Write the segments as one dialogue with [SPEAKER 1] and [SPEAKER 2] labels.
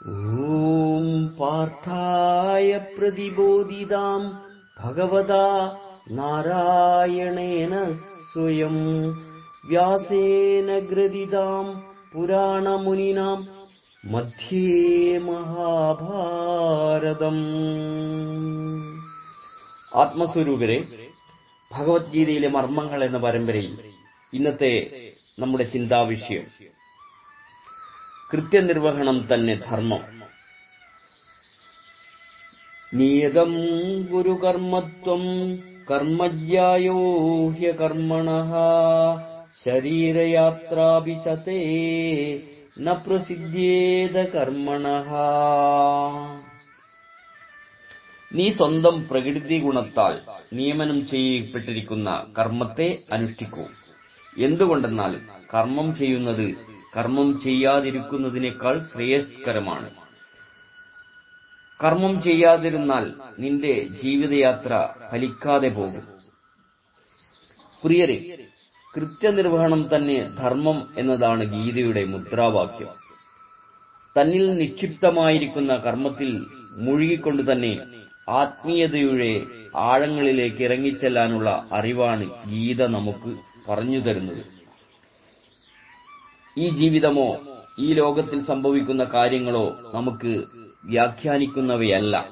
[SPEAKER 1] ॐ पार्थाय प्रतिबोधिताम् भगवता नारायणेन स्वयम् व्यासेन ग्रथिताम् पुराणमुनिनाम् मध्ये മഹാഭാരതം ആത്മസ്വരൂപരെ ഭഗവത്ഗീതയിലെ മർമ്മങ്ങൾ എന്ന പരമ്പരയിൽ ഇന്നത്തെ നമ്മുടെ ചിന്താവിഷയം കൃത്യനിർവഹണം തന്നെ ധർമ്മം. നിയതം ഗുരുകർമ്മത്വം കർമ്മജ്യായോ ഹ്യകർമ്മണ ശരീരയാത്രാപി ന പ്രസിദ്ധേത കർമ്മണ. നീ സ്വന്തം പ്രകൃതി ഗുണത്താൽ നിയമനം ചെയ്യപ്പെട്ടിരിക്കുന്ന കർമ്മത്തെ അനുഷ്ഠിക്കൂ. എന്തുകൊണ്ടെന്നാൽ കർമ്മം ചെയ്യുന്നത് കർമ്മം ചെയ്യാതിരിക്കുന്നതിനേക്കാൾ ശ്രേയസ്കരമാണ്. കർമ്മം ചെയ്യാതിരുന്നാൽ നിന്റെ ജീവിതയാത്ര ഫലിക്കാതെ പോകും. പ്രിയരെ കൃത്യനിർവഹണം തന്നെ ധർമ്മം എന്നതാണ് ഗീതയുടെ മുദ്രാവാക്യം. തന്നിൽ നിക്ഷിപ്തമായിരിക്കുന്ന കർമ്മത്തിൽ മുഴുകിക്കൊണ്ട് തന്നെ ആത്മീയതയുടെ ആഴങ്ങളിലേക്ക് ഇറങ്ങിച്ചെല്ലാനുള്ള അറിവാണ് ഗീത നമുക്ക് പറഞ്ഞു തരുന്നത്. ഈ ജീവിതമോ ഈ ലോകത്തിൽ സംഭവിക്കുന്ന കാര്യങ്ങളോ നമുക്ക് വ്യാഖ്യാനിക്കുന്നവയല്ല.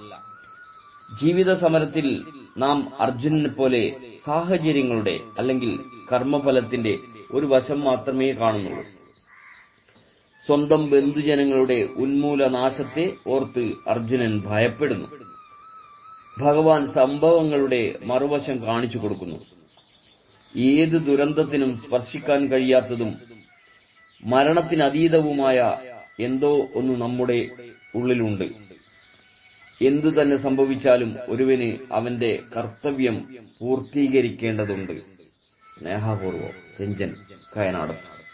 [SPEAKER 1] ജീവിത സമരത്തിൽ നാം അർജുനനെ പോലെ സാഹചര്യങ്ങളുടെ അല്ലെങ്കിൽ കർമ്മഫലത്തിന്റെ ഒരു വശം മാത്രമേ കാണുന്നുള്ളൂ. സ്വന്തം ബന്ധുജനങ്ങളുടെ ഉന്മൂലനാശത്തെ ഓർത്ത് അർജുനൻ ഭയപ്പെടുന്നു. ഭഗവാൻ സംഭവങ്ങളുടെ മറുവശം കാണിച്ചു കൊടുക്കുന്നു. ഏത് ദുരന്തത്തിനും സ്പർശിക്കാൻ കഴിയാത്തതും മരണത്തിനതീതവുമായ എന്തോ ഒന്ന് നമ്മുടെ ഉള്ളിലുണ്ട്. എന്തു തന്നെ സംഭവിച്ചാലും ഒരുവന് അവന്റെ കർത്തവ്യം പൂർത്തീകരിക്കേണ്ടതുണ്ട്. സ്നേഹപൂർവം രഞ്ജൻ കയനാടത്ത്